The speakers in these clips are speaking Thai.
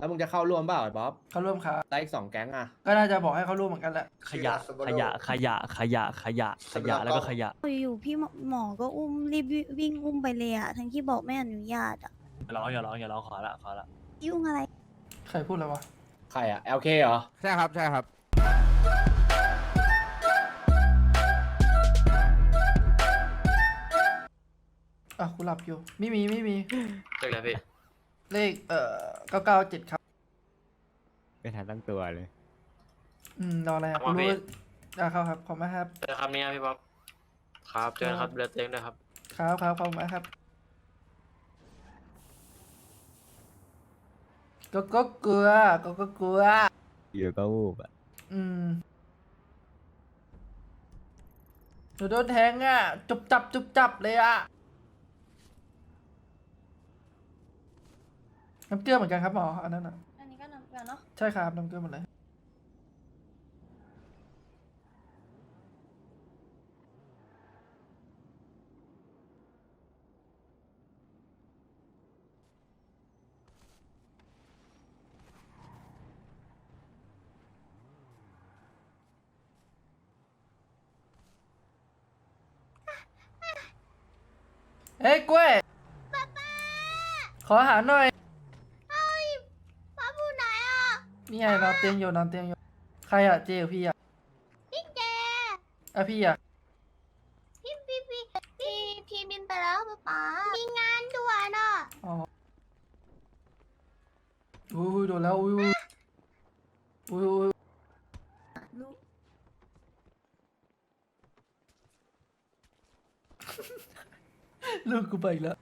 แล้วมึงจะเข้าร่วมเปล่าไอ้บ๊อบเขาร่วมครับได้อีกสองแก๊งอะ ก็น่าจะบอกให้เขาร่วมเหมือนกันแหละขยะ ขยะ ขยะ ขยะ ขยะ ขยะ แล้วก็ขยะ อยู่ๆพี่หมอหมอก็อุ้มรีบวิ่งอุ้มไปเลยอะทั้งที่บอกไม่อนุญาตอะอย่าร้องอย่าร้องอย่าร้องขอละขอละ ยุ่งอะไร ใครพูดอะไรวะ ใครอะ LK เหรอ ใช่ครับ ใช่ครับ อะกูหลับอยู่ ไม่มีไม่มีเจอกันพี่ เลขเอ่อเก้าเก้าเจ็ดครับ ไม่ทันตั้งตัวเลย อืมรออะไรอะเอากูมารู้พี่อะครับครับขอบคุณมากครับ เจอครับเนี่ยพี่บ๊อบครับเจอกันครับเรือเต็งด้วยครับ ครับครับขอบคุณมากครับก็ก็กลัวก็ก็กลัว อยู่ก็วูบอะ อืมหนูโดนแทงอะ จุบจับจุบจับเลยอะ น้ำเกลือเหมือนกันครับหมออันนั้นอะ อันนี้ก็นำกันเนาะใช่ครับน้ำเกลือหมดเลยเฮ้ยกล้วย ขออาหารหน่อย ป้าพูดไหนอะ นี่ไงนอนเตียงอยู่นอนเตียงอยู่ใครอะเจกับพี่อะพี่เจอะพี่อะพี่พี่พี่พี่พี่บินไปแล้วป๊าป๊ามีงานด่วนอะอ๋ออุ้ยโดนแล้วอุ้ยอุ้ยอุ้ยอุ้ยลูกลูกกูไปอีกแล้ว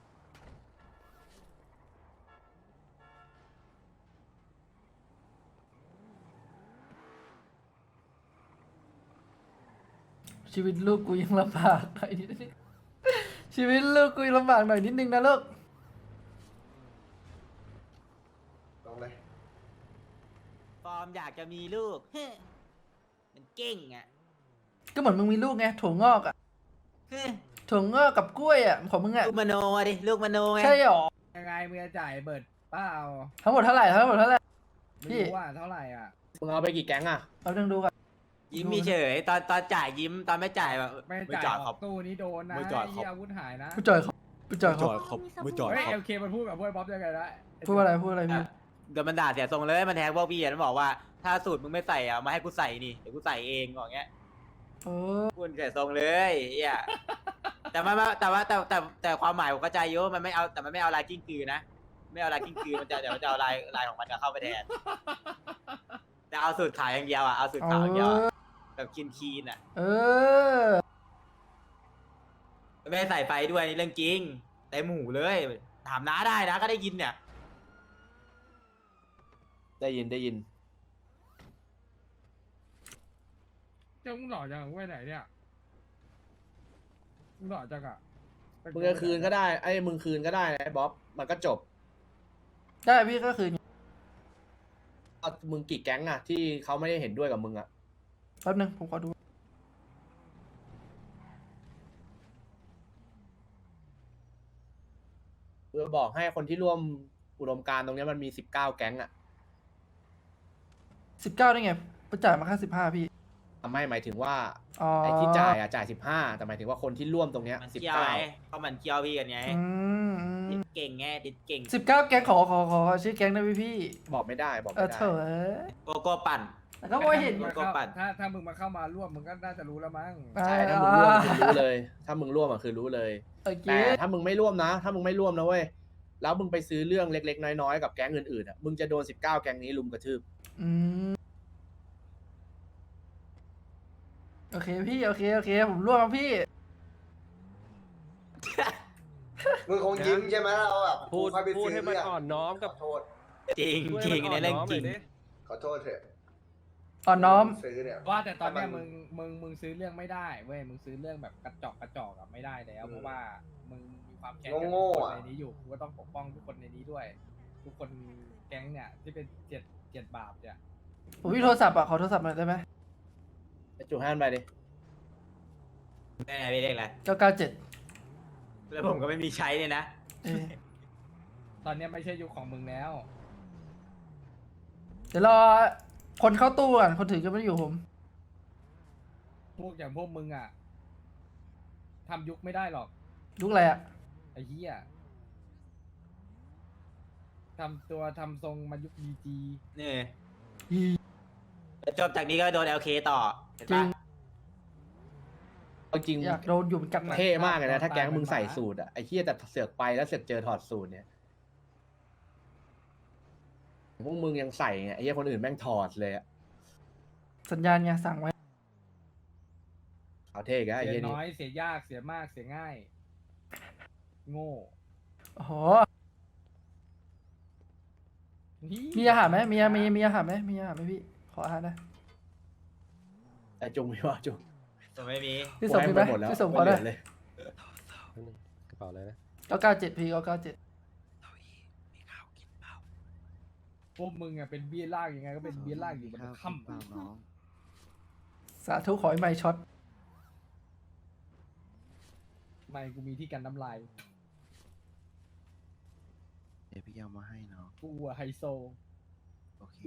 ชีวิตลูกกูยังลำบากหน่อยนิดนึงชีวิตลูกกูยังลำบากหน่อยนิดนึงนะลูกลงเลยฟอร์มอยากจะมีลูกเฮ้ยมันเก่งอะก็เหมือนมึงมีลูกไงถั่วงอกอะเฮ้ยถั่วงอกกับกล้วยอะของมึงอะลูกมโนอะดิลูกมโนไงใช่หรอยังไงมึงจะจ่ายเบิดเปล่าทั้งหมดเท่าไหร่ทั้งหมดเท่าไหร่ ไม่พี่ รู้ว่าเท่าไหร่อะมึงเอาไปกี่แก๊งอะเอาเรื่องดูกัน ยิ้มมีเฉยตอนตอนจ่ายยิ้มตอนไม่จ่ายแบบไม่ไม่จ่ายจ่ายอครัอบกตู้นี้โดนนะไม่จ่ายครับ ไอ้เหี้อาวุธหายนะผู้จ่อยเขาผู้จ่อยจเขาอดครับไม่จอดเฮ้ยคเอรับลเคมันพูดกับพวกบ๊อบยังไงนะพูดว่าอะไรพูดอะไรพี่เดี๋ยวมันด่าเสียทรงเลยมันแทงพวกพี่อะมันบอกว่าถ้าสูตรมึงไม่ใส่อะมาให้กูใส่นี่เดี๋ยวกูใส่เองบอกเงี้ยเออพูดเสียทรงเลยเฮียแต่ว่าแต่ว่าแต่แต่แต่ความหมายผมเข้าใจโยมันไม่เอาแต่มันไม่เอาลายกิ้งกือนะไม่เอาลายกิ้งกือมันจะเดี๋ยวมันจะเอาลายลายของมันจะเข้าไปแทนแต่เอาสูตรขายอย่างเดียวอะเอาสูตรเอขาวอย่างเดียวอะอ แบบคินคีนๆอะเออ ไม่ได้ใส่ไฟด้วยนี่เรื่องจริงเต็มหูเลย ถามน้าได้นะก็ได้ยินเนี่ย ได้ยินได้ยิน เจ้ามึงหล่อจังเว้ยไหนเนี่ยมึงหล่อจังอะมึงจะคืนก็ได้ ไอ้มึงคืนก็ได้ไอ้บ๊อบ มันก็จบได้พี่ก็คือเอามึงกี่แก๊งอะที่เขาไม่ได้เห็นด้วยกับมึงอะ แป๊บนึงผมขอดูเพื่อบอกให้คนที่ร่วมอุดมการณ์ตรงเนี้ยมันมีสิบเก้าแก๊งอะสิบเก้าได้ไงประจ่ายมาแค่สิบห้าพี่ทำให้หมายถึงว่าอ๋อไอ้ที่จ่ายอะจ่ายสิบห้าแต่หมายถึงว่าคนที่ร่วมตรงเนี้ยมันสิบเคี้ยวเก้าไงเขามันเคี้ยวพี่กันไง อืมติด เก่งไงติดเก่งสิบเก้าแก๊งขอขอขอขอชื่อแก๊งได้ไหมพี่ บอกไม่ได้บอกเอไม่อได้ เถอะเอ้ยโกโก้ปั่นแต่ก็ไม่เห็นถ้ามึงก็เข้าปั่น ถ้าถ้ามึงมาเข้ามาร่วมมึงก็น่าจะรู้แล้วมั้ง ใช่ถ้ามึงร่วมคือรู้เลย ถ้ามึงร่วมอะคือรู้เลย โอเคแต่ถ้ามึงไม่ร่วมนะ ถ้ามึงไม่ร่วมนะเว้ย แล้วมึงไปซื้อเรื่องเล็ก ๆ น้อยๆกับแก๊งอื่นๆอะ มึงจะโดนสิบเก้าแก๊งนี้ลุมกระทืบ อืมโอเคพี่โอเคโอเค ผมร่วมครับพี่ มึงคงยิ้มใช่ไหมเราแบบพูดค่อยไปพูดซื้ให้มันเรื่งอ่อนน้อมขกับอโทษจริงพูดจให้ริงมันในเรื่องอ่อนจริง หน่อยดิขอโทษเถอะอ่อนน้อม ซื้อเนี่ยว่าแต่ตอนเนี้ยถ้ามัมึนงมึงมึงซื้อเรื่องไม่ได้เว้ยมึงซื้อเรื่องแบบกระจอกกระจอกอะไม่ได้แล้ว เพราะว่ามึงมีความแค้นกับโง่ทุกๆคนอะในนี้อยู่กูก็ต้องปกป้องทุกคนในนี้ด้วย ทุกคนแก๊งเนี่ยที่เป็นเจ็ดเจ็ดบาปเนี่ยผมมีโทรศัพท์อะ ขอโทรศัพท์หน่อยได้ไหมไปจุให้มันไปดิได้ไงพี่เรียกอะไรเก้าเก้าเจ็ด แล้วผมก็ไม่มีใช้เนี่ยนะ เออตอนเนี้ยไม่ใช่ยุคของมึงแล้ว เดี๋ยวรอคนเข้าตู้ก่อนคนถือก็ไม่ได้อยู่ผม พวกอย่างพวกมึงอะทำยุคไม่ได้หรอกลุกอะไรอะ ไอ้เหี้ยทำตัวทำทรงมายุคดีจี นี่จบจากนี้ก็โดน LK ต่อ เห็นจริปะ ง เอาจริงอยากโดนอยู่เหมือนกันนะเท่มากเลยนะ ถ้าแก๊งมึงใส่สูตรอะไอ้เหี้ยแต่เสือกไปแล้วเสือกเจอถอดสูตรเนี่ยพวกมึงยังใส่ไงไอ้เหี้ยคนอื่นแม่งถอดเลยอะสัญญาณไงสั่งไว้เอาเท่กะไอ้เสีเหี้ยยนี่น้อยเสียยากเสียมากเสียง่าย โง่โอ้โหนี่มีอาหารไหมมีมีมีอาหารไหมมีอาหารไหมพี่ ขออาหารหนะ แต่จุงไม่ว่าจุง แต่ไม่มีพี่สมมีไหมหมดแล้วพี่สมขอได้เหลืเลยกระเป๋าอะไรนะเก้าเก้าเจ็ดพี่เก้าเก้าเจ็ดพวกมึงอะเป็นเบี้ยล่างยังไงก็เป็นเบี้ยล่างอยู่บนค่ำสาธุขอให้ไม่ช็อตไม่กูมีที่กันน้ำลายเดี๋ยวพี่เอามาให้เนาะกูอะไฮโซโอเค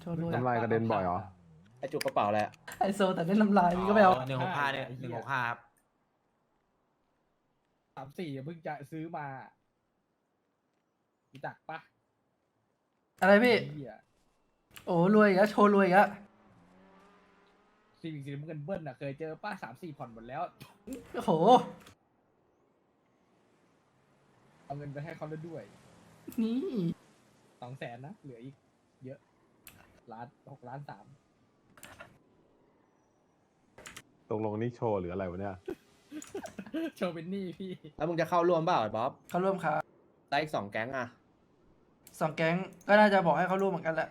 โชว์ด้วยน้ำลายกระเด็นบ่อยเหรอ ไอ้จุกกระเป๋าแหละไอโซแต่เล่นลำลายนี่ก็ไม่เอาหนึ่งหกห้าเนี่ยหนึ่งหกห้าครับสามสี่เพิ่งจะซื้อมารู้จักปะอะไรพี่ เหี้ยโอ้รวยอีกแล้วโชว์รวยอีกแล้วซีวิกสีน้ำเงินเบิ้ลอะเคยเจอป้าสามสี่ผ่อนหมดแล้ว โอ้โห เอาเงินไปให้เขาแล้วด้วยนี่สองแสนนะ เหลืออีก เยอะล้านหกล้านสาม ตรงลงนี่โชว์หรืออะไรวะเนี่ย โชว์เป็นหนี้พี่ แล้วมึงจะเข้าร่วมเปล่าไอ้บ๊อบเขาร่วมครับได้อีกสองแก๊งอะสองแก๊งก็น่าจะบอกให้เขาร่วมเหมือนกันแหละ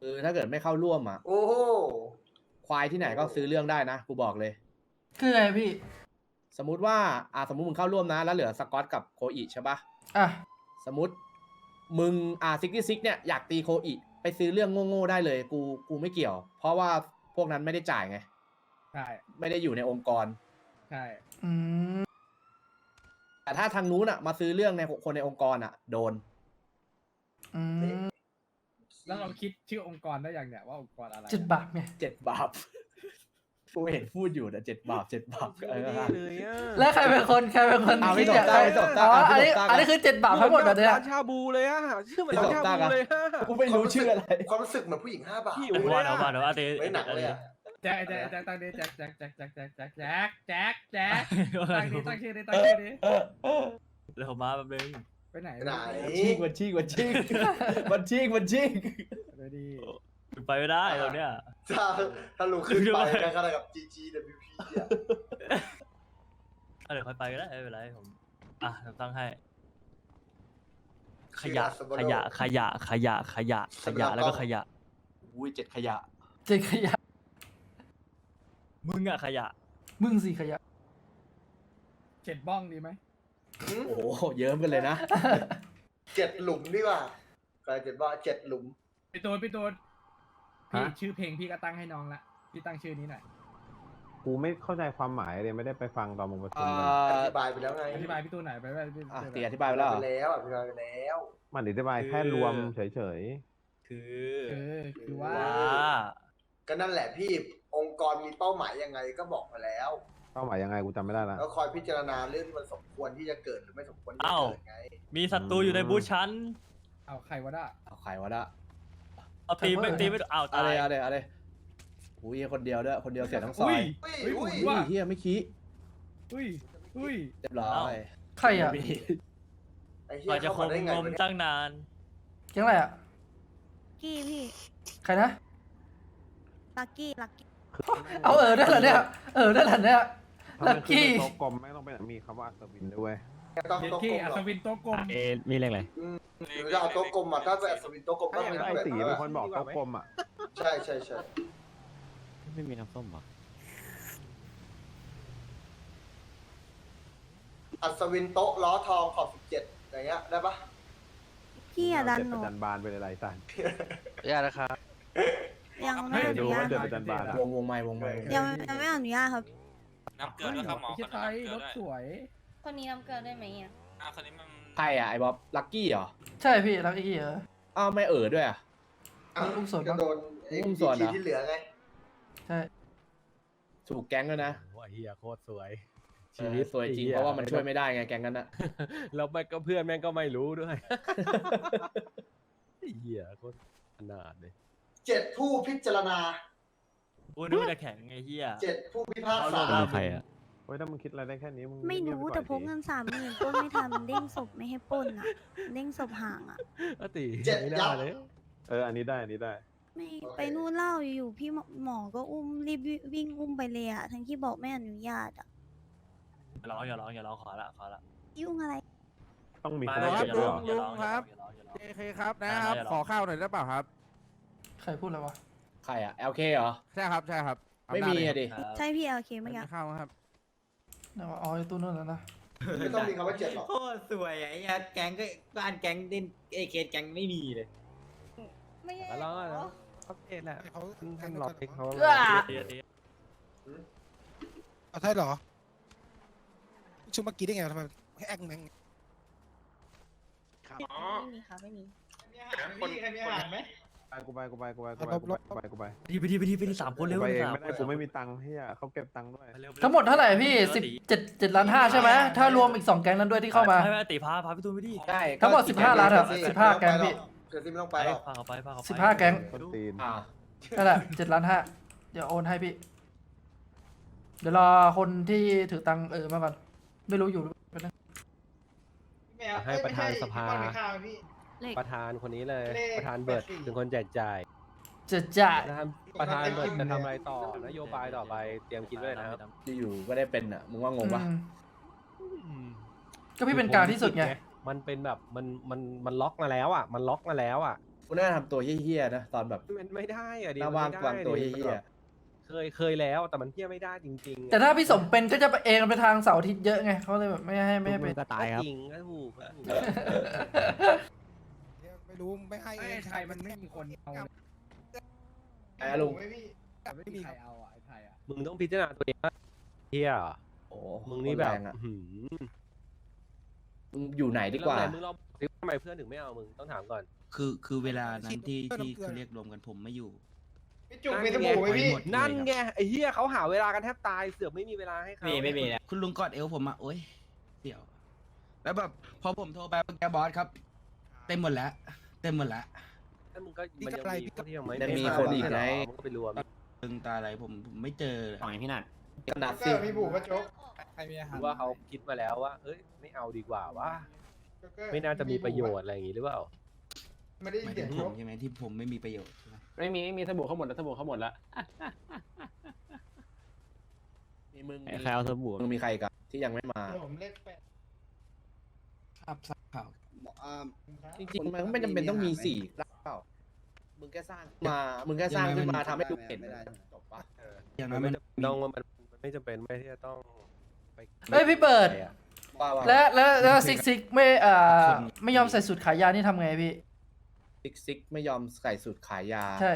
คือถ้าเกิดไม่เข้าร่วมอะโอ้โหควายที่ไหนก็ซื้อเรื่องได้นะ กูบอกเลย คือไงพี่ สมมุติว่า อ่าสมมุติมึงเข้าร่วมนะ แล้วเหลือสกอตกับโคอิใช่ปะอะสมมติ มึง อ่าซิกซิกเนี่ยอยากตีโคอิ ไปซื้อเรื่องโง่ๆได้เลย กู กูไม่เกี่ยว เพราะว่าพวกนั้นไม่ได้จ่ายไง ใช่ไม่ได้อยู่ในองค์กร ใช่อืมแต่ถ้าทางนู้นอะมาซื้อเรื่องในคนในองค์กรอะโดน อืมแล้วเราคิดชื่อองค์กรได้ยังเนี่ยว่าองค์กรอะไรเจ็ดบาทไงเจ็ดบาปกูเห็นพูดอยู่นะเจ็ดบาปเจ็ดบาปเออเลยอะแล้วใครเป็นคนใครเป็นคนเอาไม่คิดตเนี่ยบตาไม่ตบตาอ๋อเอาอันไม่นี้ตบตาอันนี้คือเจ็ดบาททั้งหมดแบบเนี้ยร้านชาบูเลยอะชื่อเหมือนร้านชาบูเลยอะกูไม่รู้ชื่ออะไร ความรู้สึกเหมือนผู้หญิงห้าบาทหิวเอาเลยว่าเอาอะว่าเอาว่าเตะไม่หนักเลยอะแจ็คแจ็คแจ็คตั้งดิแจ็คแจ็คแจ็คแจ็คแจ็คแจ็คแจ็คแจ็คแจ็คเอาตั้ว่างดิตั้งชื่อดิตั้งชื่อดิเดี๋ยวผมมาแป๊บนึงไปไหนไหนชีกมันชีกมันชีกมันชีกมันชีกไปดิไปไม่ได้ตรงเนี้ยถ้าถ้าลุงขึ้นไปกันก็ได้กับ GGWP อะอะเดี๋ยวค่อยไปก็ได้ไม่เป็นไรผมอะผมตั้งให้ ขยะขยะขยะขยะขยะขยะแล้วก็ขยะอุ้ยเจ็ดขยะเจ็ดขยะ มึงอะขยะ มึงสิขยะ เจ็ดบ้องดีไหมโอ้โหเยิ้มกันเลยนะ เจ็ดหลุมดีกว่าใครเจ็ดว่าเจ็ดหลุม พี่ตูนพี่ตูนพี่ฮะ ชื่อเพลงพี่ก็ตั้งให้น้องละพี่ตั้งชื่อนี้หน่อยกูไม่เข้าใจความหมายเลยไม่ได้ไปฟังตอนมึงประชุมเอ่กันออธิบายไปแล้วไงอธิบายพี่ตูนหน่อยไปไปพี่อะตูนตีอธิบายไปแล้วเหรไปอแล้วอธิบายไปแล้วมันอธิบายแค่รวมเฉยคือ เออคือว่า ว่า ก็นั่นแหละพี่ องค์กรมีเป้าหมายยังไงก็บอกมาแล้วๆเป้าหมายยังไงกูจำไม่ได้ละแล้วคอยพิจารณาเรื่องที่มันสมควรที่จะเกิดหรือไม่สมควรที่จะเกิดไงมีศัตรูอยู่ในบูธชั้น เอาใครวะด่ะเอาใครวะละเอาตีไม่ตีไม่เอาเอาตาเลยยเอาเลยเอาเลยอุ้ยคนเดียวด้วยคนเดียวเสียทั้งซออุ้ย ยอุ้ยเฮ้ยอุ้ยผมว่าอุ้ยเฮียไม่ขี้อุ้ยอุ้ยเรียบร้อยใครอะไม่มีไอ้เหี้กว่ายจะเข้าคมางได้ไงงมวะเนี่ยตั้งนานแก๊งอะไรอะ กี้พี่ ใครนะ ลักกี้ ลักกี้ เอาเออได้เหรอเนี่ย เออได้เหรอเนี่ยถ้าลัมันกขึ้นกี้เป็นโต๊ะกลมไม่ต้องเป็นมีคำว่าอัศวินด้วยต้องเย็นโต๊ะกี้กลมอัหรศอวินโต๊ะกลมเอมีเรื่องอะไรหรือจะเอาโต๊ะกลมอะถ้าเป็นอัศวินโต๊ะกลมก็เป็นไอ้แบบตีนั้นเป็นอะคนบอกโต๊ะกลมอะใช่ใช่ใช่ไม่มีน้ำส้มหรออัศวินโต๊ะล้อทองขอบสิบเจ็ดอย่างเงี้ยได้ปะพี่อย่าดันเจ็ดหปนูระจันบานไปเลยไรสัน ยานะครับ ยังไม่เดี๋อยวดูนุญาว่าตเจ็ดคปรับระจันบานอะวงวงไม้วงไม้ยังยังไม่อนุญาตครับ น้ำเกลือด้วยครับหมอไอ้ไทยรถสวยคนนี้น้ำเกลือได้ไหมอะอะคนนี้มันใครอะไอ้บ๊อบลักกี้เหรอใช่พี่รักอีเหรอ อ้าวไม่เออด้วยอะอะอุ้มส่วนก็ปะโดนไอ้อุ้มส่วนเหรอทีที่เหลือไง ใช่ ถูกแก๊งแล้วยนะโอ้ยเฮียโคตรสวย ชีวิตสวยจริงเพราะว่ามันช่วยไม่ได้ไงแก๊งนั้นอะ แล้วแม่งก็เพื่อนแม่งก็ไม่รู้ด้วยเฮียโคตรขนาดเลย เจ็ดผู้พิจารณากูนึกว่าจะแข่งไงเฮียเจ็ดผู้พิพากษาเอาลงมาโอ้ยถ้ามึงคิดอะไรได้แค่นี้มึงไม่เงียบรู้ๆปแต่ก่พอกเงินสามหมื่นปล้นไม่ทันมันเด้งศพไม่ให้ปล้นอะเด้งศพห่างอะอติเจ็ดไม่ยัน่าบเลยเอออันนี้ได้อันนี้ได้ ไม่โอเคไปนู่นเล่าอยู่ๆพี่หมอหมอก็อุ้มรีบวิ่งอุ้มไปเลยอะทั้งที่บอกไม่อนุญาตอะอย่าร้องอย่าร้องอย่าร้องขอละขอละยุ่งอะไรต้องมีไม่คนไม่ได้อย่าเก็บร้ด้วอยงเหรออย่าร้องอย่าร้องอย่าร้องอย่าร้องโอเคครับนะอ่าครับได้หรอขอข้าวหน่อยได้เปล่าครับ ใครพูดอะไรวะ ใครอะ LK เหรอ ใช่ครับใช่ครับไม่มีอะดิครับใช่พี่เอลเคไม่เมื่อกี้มีข้าวครับไหนว่าอ๋ออยู่ตู้นู้นแล้วนะ ไม่ต้องมีคำว่าเจ็ดหรอก โคตรสวยอะไอ้เหี้ยแก๊งก็บ้านแก๊งเล่นเอเคแก๊งไม่มีเลย ไม่ใช่แล้วแล้วเขาเอ็ดแหละเขาท่านหลอกเองเขาอะเดี๋ยวเดี๋ยวเอาใช่เหรอชุดเมื่อกี้ได้ไงทำไมให้แอคแม่งไม่มีค่ะไม่มีไปกู ไปกูไปกูไปกูไปกูไปกูไปกูไปไปดีไปดีไปดีไปดีสามคนเร็วไปเองสามไม่ได้คนกูไม่มีตังค์เฮียเขาเก็บตังค์ด้วยเร็วทั้งหมดเท่าไหร่พี่สิบเจ็ดเจ็ดล้านห้าใช่ไหมถ้ารวมอีกสองแก๊งนั้นด้วยที่เข้ามาไม่ไม่ตีพาพาพี่ตูนไปดิใช่ทั้งหมด15ล้านเหรอ15แก๊งพี่เกิดที่ไม่ต้องไปไปหรอกพาเขาไปพาเขาไปสิบห้าแก๊งคนตีนอ่านั่นแหละเจ็ดล้านห้าเดี๋ยวโอนให้พี่ เดี๋ยวรอคนที่ถือตังค์เออมาก่อนไม่รู้อยู่หรือเปล่าให้ประธานสภา เลข ประธานคนนี้เลยประธานเบิร์ดเป็นคนแจกจ่ายจะจ่ายนะครับประธานเบิร์ดจะทำอะไรต่อนโยบายต่อไปเตรียมคิดด้วยนะครับที่อยู่ก็ได้เป็นอะมึงว่างงปะอืมก็พี่เป็นกลางที่สุดไง มันเป็นแบบมันมันมันล็อกมาแล้วอะ มันล็อกมาแล้วอะ กูน่าทำตัวเฮี้ยๆนะ ตอนแบบมันไม่ได้อะดิหน้าว่างมันกวางไม่ได้ตัวดิเฮี้ยเคยเคยแล้วแต่มันเที่ยไม่ได้จริงๆแต่ถ้าพี่สมเป็นก็จะไปเองไปทางเสาร์อาทิตย์เยอะไงเขาเลยแบบไม่ให้ไม่ให้เป็น ก็ตายครับ จริงก็ถูกก็ถูก ไม่รู้ไม่ให้ไอ้ไทยมันไม่มีคนเอาเลยๆไอ้ลุงไม่มีไม่มีใครเอาอะไอ้ไทยอะมึงต้องพิจารณาตัวเองว่าเที่ยโอ้มึงนี่แบบโคตรรงอะหืมมึงอยู่ไหนดีกว่าแล้วทำไมมึงลองบอกดิว่าทำไมเพื่อนถึงไม่เอามึงต้องถามก่อน คือคือเวลานั้นที่ที่เขาเรียกรวมกันผมไม่อยู่พี่จุกมีสบู่ไหมพี่หมดเลยนั่นไงไอ้เหี้ยเขาหาเวลากันแทบตายเสือกไม่มีเวลาให้เขาไม่ไม่มีนะคุณลุงกอดเอวผมอะโอ๊ยเดี๋ยว แล้วแบบพอผมโทรไปแกบอสครับ เต็มหมดแล้วเต็มหมดแล้วแล้วมึงก็พี่มันกำยังไรมีพี่คนที่ยังไม่ยังมีได้คนอีกเหรไง มึงก็ไปรวม ตึงตาอะไรผมผมไม่เจอเลยของไอ้พี่นัทขนาดสิมีบู่กระจกใครมีอาหารคือว่าเขาคิดมาแล้วว่า เอ้ย ไม่เอาดีกว่าว่า ไม่น่าจะมีประโยชน์อะไรอย่างงี้หรือเปล่า ไม่ได้หมายเสีถึยงงผจมกใช่ไหมที่ผมไม่มีประโยชน์ใช่ไหมไม่มีไม่มีสบู่เขาหมดแล้วสบู่เขาหมดแล้วมีมึงใครเอาสบู่มึงมีใครอีกับที่ยังไม่มา ผมเลขแปด ครับทราบข่าว จริงๆมันไม่จำเป็นต้องมีสี่เปล่ามึงแค่สร้างมา มึงแค่สร้างขึ้นมาทำให้ดูเห็นจบปะอย่างมันั้นนไม่มันจำเป็นต้องมันมันไม่จำเป็นไม่ที่จะต้องไปเฮ้ยพี่เบิร์ดไปอะว่าว่าและและแล้วซิกซิกไม่อ่าไม่ยอมใส่สูตรขายยานี่ทำไงพี่ ซิกซิกไม่ยอมใส่สูตรขายยาใช่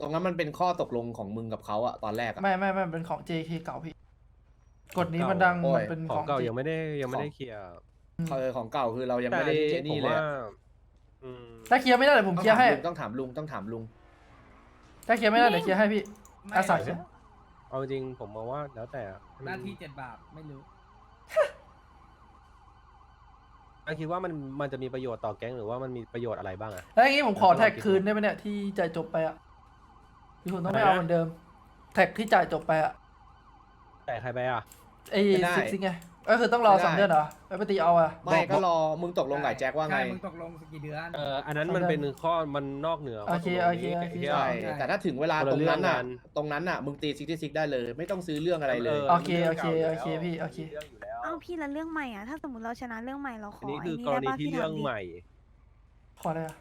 ตรงนั้นมันเป็นข้อตกลงของมึงกับเขาอะตอนแรกอะ ไม่ไม่ไม่เป็นของ JK เก่าพี่ กฎนี้มันดังโอ้ย มันเป็นขขอองงเก่าจริยังไม่ได้ยังไม่ได้เคลียร์ เออของเก่าคือเรายังไม่ได้แต่จริงๆนี่ผมเลยว่าอะอืมถ้าเคลียร์ไม่ได้เดี๋ยวผมเคลียร์ให้ต้องถามลุงต้องถามลุง ถ้าเคลียร์ไม่ได้เดี๋ยวเคลียร์ให้พี่ไม่อาศัยเอาจริงผมมองว่าแล้วแต่อะหน้าที่เจ็ดบาทไม่รู้อันคิดว่ามันมันจะมีประโยชน์ต่อแก๊งหรือว่ามันมีประโยชน์อะไรบ้างอะแล้วอย่างนี้ผมขอแท็กคืนได้ไหมเนี่ยที่จ่ายจบไปอะพี่คุณต้องไม่เอาเหมือนเดิม แท็กที่จ่ายจบไปอะแต่ใครไปอะไอ้ไม่ได้ซิกซิกไง ก็คือต้องรอไม่ได้สองเดือนเหรอไปปฏิเอาอะไม่ก็รอมึงตกลงกับแจ็คว่าไง ใช่มึงตกลงสักกี่เดือน เอออันนั้นมันเป็นข้อมันนอกเหนือโอเคข้ตกลงโอเคนี้โอเค ไอ้หี้ย ใช่ใช่แต่ถ้าถึงเวลาคนตละรงนั้นน่ะเรื่องกัน ตรงนั้นน่ะ มึงตีซิกซิกได้เลย ไม่ต้องซื้อเรื่องอะไรเลย โอเคโอเคโอเคพี่โอเคเรื่องอยู่แล้วเอ้าพี่แล้วเรื่องใหม่อะ ถ้าสมมติเราชนะเรื่องใหม่เราขอัอนนี้ไอ้คือนี่กรได้ณีป่ะที่พี่เรื่ถาองมดิใหม่ ขออะไรอะ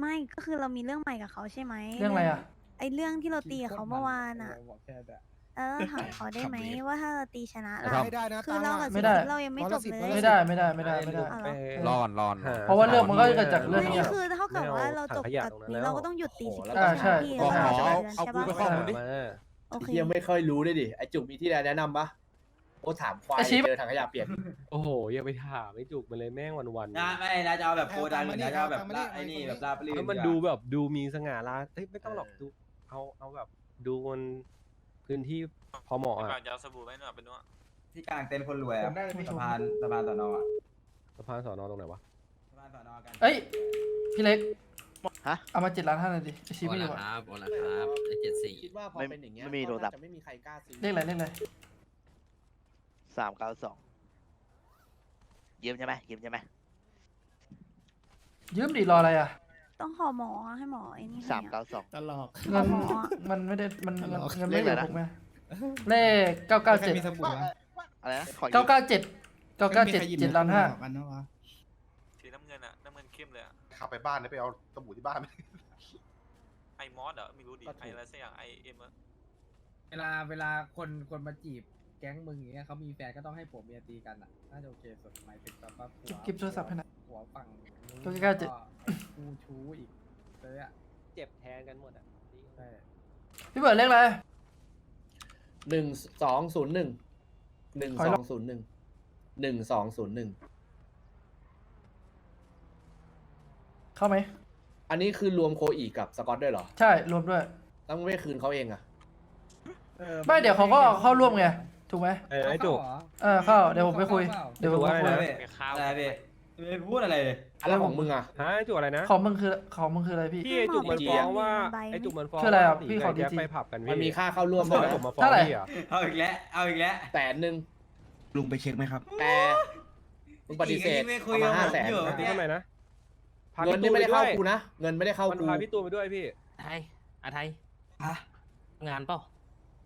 ไม่ก็คือเรามีเรื่องใหม่กับเขาใช่ไหมเรื่องอะไรอะไอเรื่องที่เราตีกับเขาเมื่อวานอะบอก แค่แต่เออถามเขาได้ไหมว่าถ้าเราตีชนะไม่เราได้นะคือเรากับไม่ซิได้กเรายังไม่จบเลยไม่ได้ไม่ได้ไม่ได้ไม่ได้ เอาเหรอรอนรอนหเพราะว่าเรื่องมันก็เกิดจากเรื่องไม่นี้คือเท่ากับว่าเราจบไม่เอาถังขยะกับตรงนั้นนี้แล้วเราก็ต้องหยุดตีโอ้สิโหบแล้วพี่ก็แล้วใช่เราเอาจะกูเดือนไปใช่ปะข้อมูลดิมาโอเค ยังไม่ค่อยรู้ด้วยดิ ไอจุกมีที่แล้วแนะนำปะโอ้ถามควายไอ้ชี้เจอถังขยะเปียกโอ้โหอย่าไปถามไม่จุกมันเลยแม่งวันนะๆไม่นะจะเอาแบบโกดังหรือนะจะเอาแบบละไอ้นี่แบบลาบลื่นแล้วมันดูแบบดูมีสง่าราเอ้ยไม่ต้องหรอกดูเอาเอาแบบดูมัน พื้นที่พอเหมาะอะจะเอาสบู่ไหมหน่อยเป็นนวดที่กลางเต็นท์คนรวยอะผมได้เลยพี่สะพานสะพานสอนออะสะพานสอนอตรงไหนวะสะพานสอนอกันเอ้ย พี่เล็ก ฮะ เอามาเจ็ดล้านห้าหน่อยดิไอชีไม่อยู่อะโอนละครับไอเจ็ดสี่ คิดว่าพอเป็นอย่างเงี้ยไม่มีก็โทรศัพท์จะไม่มีใครกล้าซื้อ เลขอะไรเลขอะไรสามเก้าสองยืมใช่ไหมยืมใช่ไหมยืมดิรออะไรอะ ต้องขอหมอให้หมอไอ้นี่สามเก้าสอง ตลกเงินหมออะมันไม่ได้มันเงินเลขเงินไม่อยู่อะไรนะผมไงเลขเก้าเก้าเจ็ดมีสบู่นะอะไรนะขอยืมเก้าเก้าเจ็ดเก้าเก้าเจ็ดไม่มีใครหยิบเจ็ดล้านห้ากันนะวะสีน้ำเงินอะน้ำเงินเข้มเลยอะขับไปบ้านแล้วไปเอาสบู่ที่บ้าน ไอมอสเหรอไม่รู้ดิไออะไรสักอย่างไอเอ็มอะเวลาเวลาคนคนมาจีบ แก๊งมึงอย่างเงี้ยเขามีแฟนก็ต้องให้ผัวเมียตีกันอะน่าจะโอเคสุดหมายถึงแบบว่าผัวเก็บโทรศัพท์ให้หน่อยผัวฝั่งนู้นตัวใกล้ๆเจ็ดก็ไอ้กูชู้อีกเลยอะเจ็บแทนกันหมดอะใช่พี่เบิร์ดเลขอะไร หนึ่งสองศูนย์หนึ่งหนึ่งขอสอีกรออบงศูนย์หนึ่งหนึ่งสองศูนย์หนึ่งเข้าไหม อันนี้คือรวมโคอีกับสกอตด้วยเหรอใช่ รวมด้วยต้องไม่คืนเขาเองอะออไม่เดี๋ยวเขาก็เข้าร่วมไง ถูกไหมเออไอ้จุกเข้าเหรอเออเข้าเดี๋ยวผมไปคุยเข้าเปล่าเดี๋ยวผมไปคุย อะไรนะอะไรพี่ไม่พูดอะไรเลย อะไรของมึงอะฮะไอ้จุกอะไรนะของมึงคือของมึงคืออะไรพี่ พี่ไอ้จุกมันฟ้องว่าไอ้จุกมันฟ้องคืออะไรอะว่าพี่ขอตีกับดีแจ็คๆไปผับกันมันมีพี่ค่าเข้าร่วมบด้อวกยให้นะผมมาฟ้องเท่าไหร่ พี่อะเอาอีกแล้ว เอาอีกแล้วแสนหนึ่งลุงไปเช็คไหมครับ แต่มึงปฏิเสธอีกอันนี้ไม่คุยเอามากับห้าผมแสนอยู่พี่ทำไมนะพาเงินพี่นี่ไม่ได้เข้าตูกูนะ เงินไม่ได้เข้ามันกูพาพี่ตูนไปด้วยพี่ ไทยอาไทยฮะงานเปล่า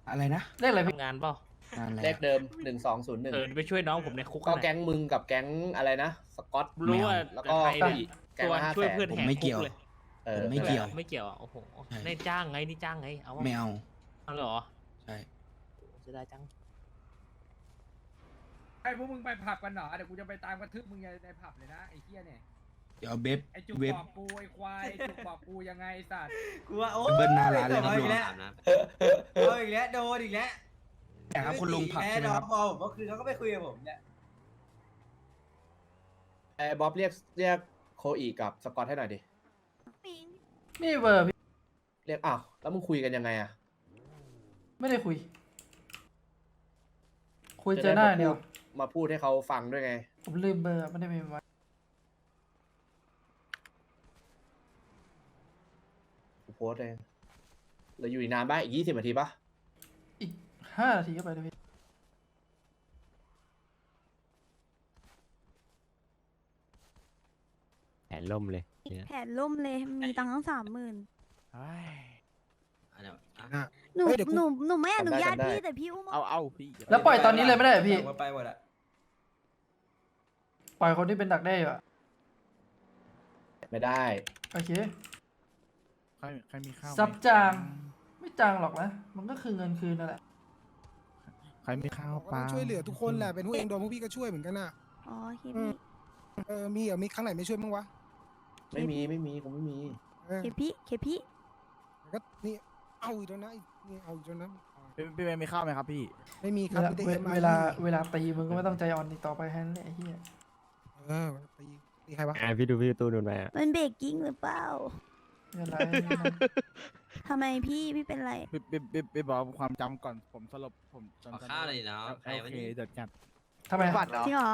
อะไรนะเลขอะไรพี่ทำงานเปล่า งานอะไรเลขอะเดิมหนึ่งสองศูนย์หนึ่งเออไปช่วยน้องผมในคุกก็นั่นแหละแก๊งมึงกับแก๊งอะไรนะสกอต รู้ว่าแล้วก็ไทยโคเนี่ยอีแก๊งตัวละห้าช่วยแสนเพื่อนผมแหกไม่เกี่ยว คุเลยเออผมไม่เกี่ยว ไม่เกี่ยวอะโอ้โหใช่ได้จ้างไงนี่จ้างไงเอาวะไม่เอา เอาเหรอใช่ จะได้จังไอ้พวกมึงไปผับกันเหรอ เดี๋ยวกูจะไปตามกระทืบมึงในผับเลยนะ ไอ้เหี้ยเนี่ย เดี๋ยวเอาเบฟไอ้จุกเว็บ บอกกูไอ้ควาย ไอ้จุกบอกกูยังไงไอ้สัตว์ กูว่าโอ้เบิ้ลหน้าร้านเลยครับเอาลุอีงกแล้วเอาอีกแล้วโดนอีกแล้ว แต่ครับคุณลุงผับใช่ไหมครับแน้องพอผมก็คือเขาก็ไม่คุยกับผมเนี่ยไอ้บ๊อบเรียกเรียกโคอีกับสกอตให้หน่อยดิ ปิงนี่เบอร์พี่เรียกอ้าวแล้วมึงคุยกันยังไงอะไม่ได้คุย คุยเจอหน้าอย่างเดียวมาพูดให้เขาฟังด้วยไง ผมลืมเบอร์ไม่ได้มีไว้กูโพสต์เองเหลืออยู่อีกนานป่ะอีกยี่สิบนาทีป่ะอีก ห้านาทีก็ไปเลยพี่แผนล่มเลยแผนล่มเลยมีตังค์ตั้งสามหมื่นน่ะ หนูเฮ้ยเดี๋ยวกูหนูหนูไม่อนุญาตจำได้ พี่แต่พี่อุ้มเอาเอาพี่แล้วปล่อยตอนนี้เลยไม่ได้เหรอพี่ ผมก็ไปหมดอะปล่อยคนที่เป็นดักได้อยู่อะไม่ได้ โอเค ใครใครมีข้าวซับจาง ไม่จางหรอกนะ มันก็คือเงินคืนนั่นแหละ ใครมีข้าวปลาช่วยเหลือทุกคนแหละเป็นพวกเองโดนพวกพี่ก็ช่วยเหมือนกันน่ะอ๋อโอเคอืพี่มเออมีเหรอมีครั้งไหนไม่ช่วยบ้างวะไม่มีไม่มีกูไม่มีเออเคพี่เคพี่ก็นี่เอาอีกแล้วนะนี่เอาอีกแล้วนะพี่พี่มีข้าวไหมครับพี่ ไม่มีคเวรับลาไม่ได้เวเอ็มเวลาเวลาตีมึงก็ไม่ต้องใจอ่อนอีกต่อไปแค่นั้นแหละไอ้เหี้ยเออตีตีใครวะอ่าพี่ดูพี่ตูนโดนไปอะมันเบรกกิ้งหรือเปล่า ไม่เป็นไร ทำไมพี่พี่เป็นไรพี่พี่พี่พี่บอกความจำก่อนผมสลบผมจำขอข้าวเลยเนาะโอเคเด็ดจัดทำไม บัตรเหรอจริงเหรอ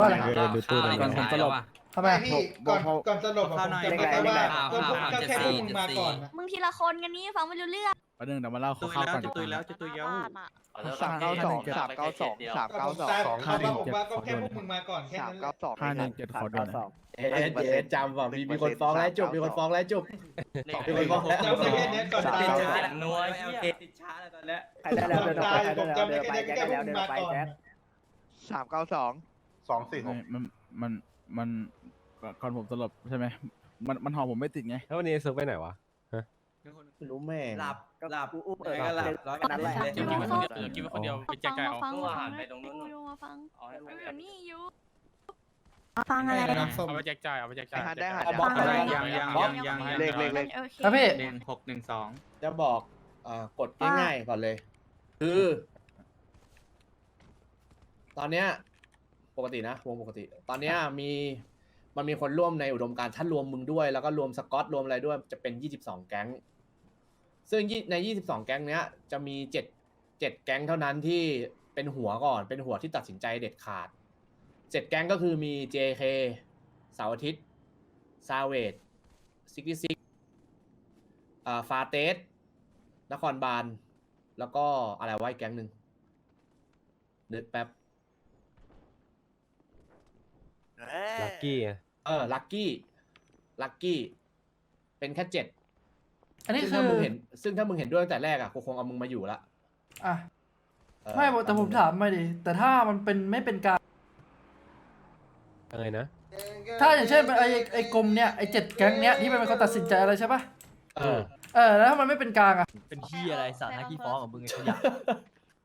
บ้าอะไรเออดูตูนก่อนผมสลบ ทำไม พี่ก่อนก่อนสลบข้าวหน่อยจะบอกว่าข้าวข้าวข้าวเจ็ดสี่เจ็ดสี่มึงทีละคนกันนี้ฟังไม่รู้เรื่อง ประเด็นเดี๋ยวมาเล่าคร่าวๆก่อนจะตุยแล้วจะตุยแล้วสามเก้าสองสามเก้าสองสามเก้าสองสองเขาบอกว่าก็แค่พวกมึงมาก่อนแค่สามนั้นเก้าสองห้าหนึ่งเจ็ดขอด่วนหน่อยเอ๊ะเจ๊จำว่ะมีมีคนฟ้องแล้วจุบมีคนฟ้องแล้วจุบมีคนฟ้องแล้วจำได้แค่นี้ก่อนตายติดช้านัวโอเคติดช้าแล้วตอนเนี้ยก่อนตายผมจำได้แค่นี้แค่พวกมึงมาก่อนสามเก้าสองสองสี่หกมันมันมันก่อนผมสลบใช่ไหมมันมันห่อผมไม่ติดไงแล้ววันนี้เซิร์ฟไปไหนวะไม่ รู้แม่งหลับหลับอุ้มเออก็หลับร้อยกันเลยกินคนเดียวเออกินคนเดียวไปแจกจ่ายเอาฟังก็มาหัฟันงไปตรงนู้นยูมาฟังอ๋อให้ไปอยู่นี่ยูฟังอะไรนะนะเอาไปแจกจ่ายเอาไปแจกจ่ายหันได้หันบล็อกฟังอะไรยังยังยังยังเลขเลขเลขโอเคครับพี่หนึ่งหกหนึ่งสองจะบอกอ่ากดง่ายๆก่อนเลย คือ ตอนเนี้ยปกตินะวงปกติ ตอนเนี้ยมีมันมีคนร่วมในอุดมการณ์ถ้ารวมมึงด้วย แล้วก็รวมสกอตรวมอะไรด้วยจะเป็น 22 แก๊ง ซึ่งยี่ใน 22 แก๊งเนี้ยจะมี 7 7 แก๊งเท่านั้นที่เป็นหัวก่อน เป็นหัวที่ตัดสินใจเด็ดขาด 7 แก๊งก็คือมี JK เสาร์อาทิตย์ซาเวดซิกซิกอ่าฟาเตสนครบาล แล้วก็อะไรไวะอีกแก๊งหนึ่งนึกแป๊บ ลักกี้ไงเออ ลักกี้ ลักกี้ เป็นแค่เจ็ด อันนี้ซึ่งคืถ้าอมึงเห็นซึ่งถ้ามึงเห็นด้วยตั้งแต่แรกอะกูคงเอามึงมาอยู่ละอะเออไม่แต่ผมถามไม่ดิแต่ถ้ามันเป็นไม่เป็นกลางอะไรนะ ถ้าอย่างเช่นไอ้ไอ้กรมเนี่ยไอ้เจ็ดแก๊งเนี้ยที่มันเป็นคนตัดสินใจอะไรใช่ปะเออ เออแล้วถ้ามันไม่เป็นกลางอะเป็นที่อะไรสัตว์นักขี้ฟ้องกับมึงไอ้ขยะ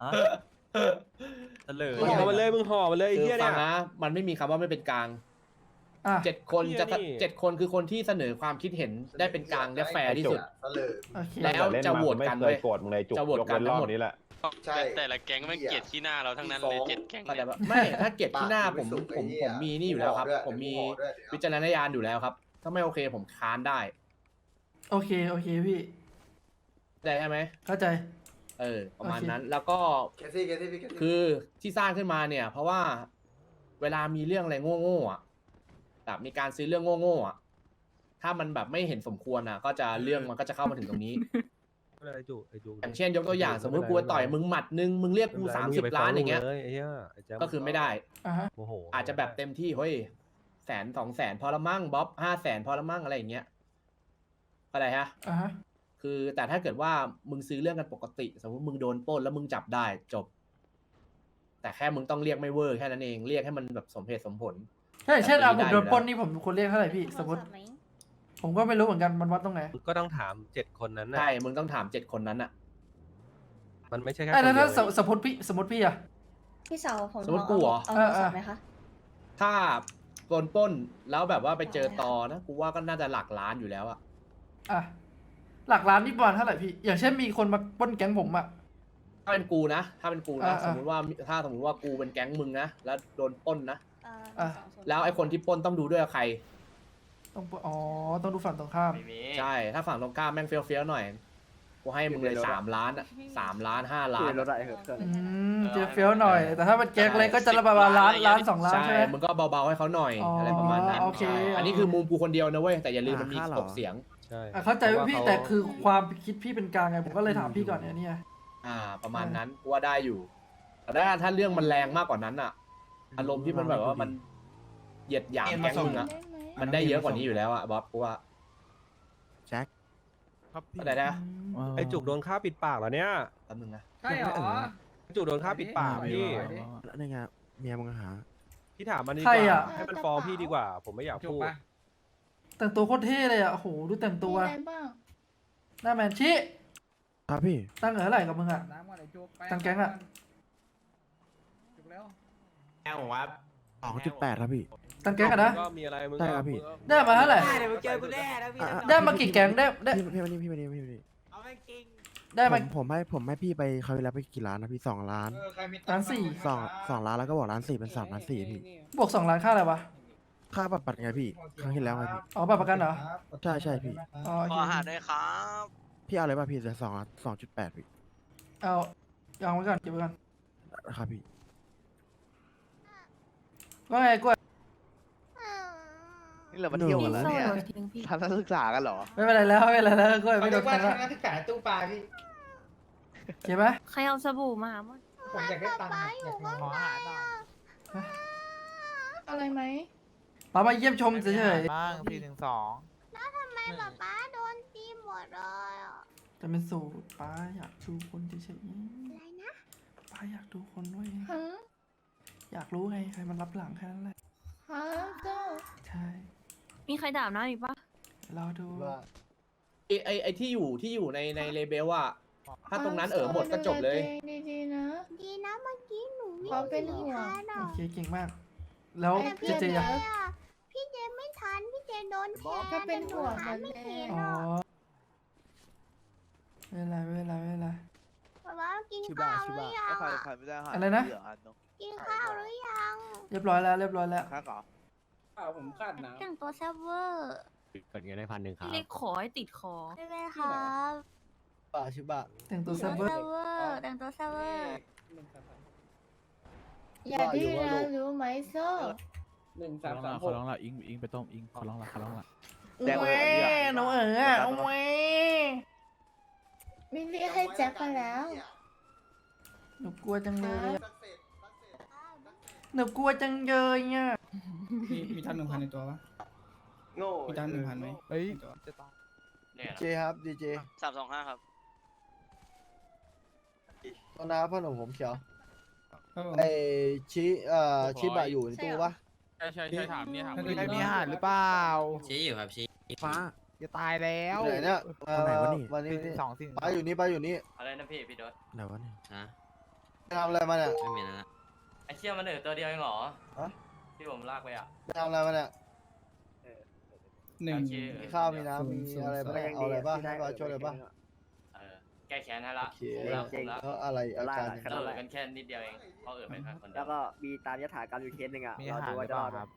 ฮะเตะเลย มึงห่อมาเลยมึงห่อมาเลยไอ้คือเหี้ยฟัเนี่งยนะมันไม่มีคำว่าไม่เป็นกลาง อะ เจ็ดคนเหี้ยจะนี่ เจ็ดคนคือคนที่เสนอความคิดเห็นได้เป็นกลางและแฟร์ที่สุดเสลอโอเค แล้วจะโหวตกันไม่เว้เคยยโกรธมึงเลยจุกจะโหวตยกกันเว้นรทั้องบหมด นี้แหละ ใช่ แต่ละแก๊งไม่งเกลียดขี้หน้าเราทั้งนั้นเลยเจ็ดแก๊งเข้าใจเนี่ย ปะไม่ถ้าเก็บที่หน้าผมปากผมไม่สุกไอ้เหี้ผยมมีนี่อยู่แล้วครับ ด้วยผมมีห่อด้วยเดี๋ยววิจารณญาณอยู่แล้วครับ ถ้าไม่โอเคผมค้านได้โอเค โอเคพี่ ได้ใช่ไหมเข้าใจ เออ ประมาณโอเค นั้นแล้วก็เคซี่เคซี่พี่เคซี่ คือที่สร้างขึ้นมาเนี่ย เพราะว่าเวลามีเรื่องอะไรโง่ๆอะ แบบมีการซื้อเรื่องโง่ๆอะถ้ามันแบบไม่เห็นสมควรอะ ก็จะเรื่องมันก็จะเข้ามาถึงตรงนี้ไม่เป็นไรจุกไอ้จุกอย่างเช่น ยกตัวอย่างสมมติกูต่อยมึงหมัดนึงมึงเรียกกูสามสิบล้านอย่างเงี้ยไอ้เหี้ยไอ้แจ๊ก็คือไม่ได้อะฮะโมโหอาจจะแบบเต็มที่เฮ้ยแสนสองแสนพอละมั่งบ๊อบห้าแสนพอละมั่งอะไรอย่างเงี้ยอะไรฮะอะฮะคือแต่ถ้าเกิดว่ามึงซื้อเรื่องกันปกติ สมมติมึงโดนปล้นแล้วมึงจับได้จบ แต่แค่มึงต้องเรียกไม่เวอร์แค่นั้นเอง เรียกให้มันแบบสมเหตุสมผล ใช่เช่นอะแต่ผมตีได้โดนปล้นอยู่แล้วนี่ผมควรเรียกเท่าไหร่พี่สมมติโทรศัพท์ไหผมก็ไม่รู้เหมือนกันมันวัดตรงไหนก็ต้องถามเจ็ดคนนั้นน่ะใช่ มึงต้องถามเจ็ดคนนั้นอะมันไม่ใช่แค่ไอ้คนแล้วเดีถ้ายวสมสมมติพี่สมมติพี่อะ พี่สาวผมสมมติกูเหรอ เอาเอโทอรเออศัพท์ไหมคะ ถ้าโดนปล้นแล้วแบบว่าไปเจอตอนะ กูว่าก็น่าจะหลักล้านอยู่แล้วอะอะ หลักล้านนี่ประมาณเท่าไหร่พี่ อย่างเช่นมีคนมาปล้นแก๊งผมอะ ถ้าเป็นกูนะ ถ้าเป็นกูนะ อ่าสมมติว่า ถ้าสมมติว่ากูเป็นแก๊งมึงนะ แล้วโดนปล้นนะเอ่ออะสองศูนย์แล้วไอ้คนที่ปล้นต้องดูด้วยว่าใคร ต้องปล้นอ๋อ ต้องดูฝั่งตรงข้าม ไม่มีใช่ ถ้าฝั่งตรงข้ามแม่งเฟี้ยวเฟี้ยวๆหน่อย กูให้มึงเลยสามล้านอะสามล้านห้าล้านอืมเจอเฟี้ยวหน่อย แต่ถ้าเป็นแก๊งเล็กก็จะประมาณล้านล้านสองล้านใช่ใช่ไหม มึงก็เบาๆให้เขาหน่อยอ๋อออะไรประมาณนั้นโอเค ใช่อันนี้คือมุมกูคนเดียวนะเว้ย แต่อย่าลืมมันมีตกเสียง ใช่ อะเข้าใจว่าพี่พระแต่คือความคิดพี่เป็นกลางไง ผมก็เลยถามพี่ก่อนเนี่ยเนี่ย อ่า ประมาณนั้นกูว่าได้อยู่ แต่ถ้าถ้าเรื่องมันแรงมากกว่านั้นอะ อารมณ์ที่มันแบบว่ามันเหยียดหยามแก๊งมึงอะได้ไหมมันได้เยอะกว่านี้อยู่แล้วอะบ๊อบกูว่าแจ็คครับพี่เข้าใจนะไอ้จุกโดนฆ่าปิดปากเหรอเนี่ยแป๊บนึงนะใช่เหรอไอ้จุกโดนฆ่าปิดปากไม่พี่ไหวดิแล้วนี่ไงเมียมึงหาพี่ถามมันดีกใครว่าอะให้มันฟ้องพี่ดีกว่า ผมไม่อยากจุกพูดปะแต่งตัวโคตรเท่เลยอะโอ้โหดูแต่งตัวมีอะไรบ้างหน้าแมนชิครับพี่ตั้งเหลือเท่าไหร่กับมึงอะน้ำก่อนไอ้จุกไปตังแก๊งอะจุกแล้ว แม่ผมว่าสองจุดแปดครับพี่ ตั้งแก๊งกันนะ ก็มีอะไรมึงใช่ครับพี่ได้มาเท่าไหร่เดี๋ยวมึงเจอกูแน่นะพี่อะอะ ได้มากี่แก๊งได้ได้พี่พี่มานี่พี่มานี่พี่มานี่เอาแม่งจริงได้ผมา มผมให้ผมให้พี่ไปเขาวที่แล้วไปกี่ล้านนะพี่สองล้านเออใครมีล้านสี่ สองสองล้านแล้วก็บอกล้านสี่เป็นสามล้านสี่พี่บวกสองล้านค่าอะไรวะ ค่าบัตรบัตรไงพี่ครั้งที่แล้วไงพี่ อ๋อบัตรประกันเหรอ ใช่ใช่พี่อ๋อโอขเคออาหารด้วยครับพี่เอาเลยป่ะพี่เหลือสองสองจุดแปดพี่เอาเอาไว้ก่อนเก็บไว้ก่อนครับพี่ ว่าไงกล้วยนี่เรามาเที่ยวกันแล้วเนี่ยโซ่ทิ้งพี่ทัศนศึกษากันเหรอ ไม่เป็นไรแล้วไม่เป็นไรแล้วกล้วยไม่โดนแทงละที่ขายตู้ปลาพี่เก็บไหมใครเอาสบู่มาหมดผมอยากได้ตังค์อยากขออาหารหน่อยอะไรไหมมามาเยี่ยมชมเฉยบ้างพี่หนึ่งสองทำไมป๊าป๊าโดนตีหมดเลยอะๆแต่เป็นสูตรป้าอยากดูคนเฉยอะไรนะๆป้าอยากดูคนด้วยฮะ อยากรู้ไงใครมันรับหลังแค่นั้นแหละ ฮะเจ้าใช่ มีใครด่าน้าอีกปะรอดูไอไอไอที่อยู่ที่อยู่ในในเลเบลอะถ้าตรงนั้นเออหมดก็จบเลยดีๆนะ ดีนะเมื่อกี้หนูวิ่งเป็นหัวโอเคเก่งมาก แล้วเจเจอะพี่เจไม่ทัน พี่เจโดนแทงก็เป็นหัวมันไม่เห็นอ๋หอรอกไม่เป็นไรไม่เป็นไรไม่เป็นไร ป๊าป๊ากินกินข้าวหรือยังก็ขายอะขายไม่ได้หาอะไรนะ เหลืออันเนาะกินข้าวหรือยังเรียบร้อยแล้วเรียบร้อยแล้ว ค่าก่อข้าวผมคาดน้ำ แต่งตัวแซ่บเวอร์กดเงินได้พันหนึ่งครับเล็กขอให้ติดคอ ได้ไหมครับป่าชิบะ แต่งตัวแต่แซ่งบตัวเวอแซ่บร์เวอร์ แต่งตัวแซ่บเวอร์อย่าดื้อนะรู้ไหมโซ่หนึ่งสามสามหก อิงอิงไปต้มอิงขอร้องละขอร้องละ แดงโอ้เลยยน้องเอ๋ออะโอ้ยไม่เรียกให้แจ็คมาแล้ว หนูกลัวจังเลยอะสักเสร็จสักเสร็จหนูกลัวจังเลยอะมีมีทันหนึ่งพันในตัวปะโง่มีทันหนึ่งพันไหมเฮ้ยในตัวเนี่ยเจครับดีเจสามสองห้าครับตอนน้าพ่อหนุ่มผมเขียวครับผมไอชิเอ่อชิบะอยู่ในตู้ปะใช่ใช่ใช่ถามเนี่ยถามน่าจะใครอยู่มีนะอาหารหรือเปล่าชี้อยู่ครับชี้ฟ้า จะตายแล้วไหนเนี่ยเอ่อไหนวะนี่ วันนี้สองสิ่งป้าอยู่นี่ป้าอยู่นี่อะไรนะพี่พี่โดดไหนวะนี่ฮะไปทำอะไรมาเนี่ยไม่มีนะไอเชี่ยมันเหลือตัวเดียวเองเหรอฮะที่ผมลากไปอะไปทำอะไรมาเนี่ยหนึ่งโอเคมีข้าวมีน้ำมีศูนย์อะไรบ้างเอาอะไรบ้างให้ป้าช่วยอะไรบ้างเออแก้แค้นให้ละโอเคผมละผมละแล้วอะไรอาการเออกันแค่นิดเดียวเองเพราะเออไปพักคนเดียวแล้วก็มีตามยถากรรมอยู่เคสหนึ่งอะมีอาหารหรือเปล่าครับ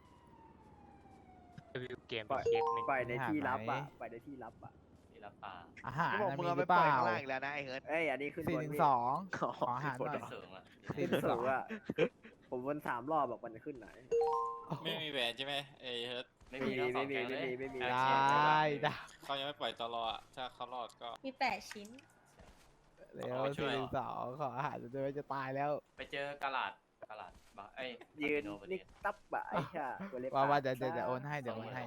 เกมเป็นเคสหนึ่งปล่อยในที่ลับอาหารอะไหมปล่อยในที่ลับอะที่รับปลาอาหารเขาบอกนะมึงมีเอาหไปรือเปปล่อยล่าข้างล่างอีกแล้วนะไอ้เฮิร์ตเอ้ยอันนี้ขึ้นสี่บนหนึ่งพี่สองขออาหารหน่อยสูงอะสี่ขึ้นหนึ่งสสูองงอะผมวนสามรอบบอกมันจะขึ้นไหน ไม่มีแหวนใช่ไหมเอเฮิร์ตไม่ไม่มีมีทั้งสองไม่มีแก๊งเลยไม่มีโอไดเคเดี๋ยวว่า้ได้เขายังไม่ปล่อยตลอดถ้าเขารอดก็ มีแปดชิ้น เร็วเอาช่วยสี่หเหรอนึ่งสองขออาหารจะจะตายแล้วไปเจอกาลาดกาลาด บาเอ้ยยืนบาติโพอดีนิกตับอะไอ้ช่าตัวเล็กว่าว่าปะเดี๋ยวเดี๋ยวเดี๋ยวโอนให้เดี๋ยวโอนให้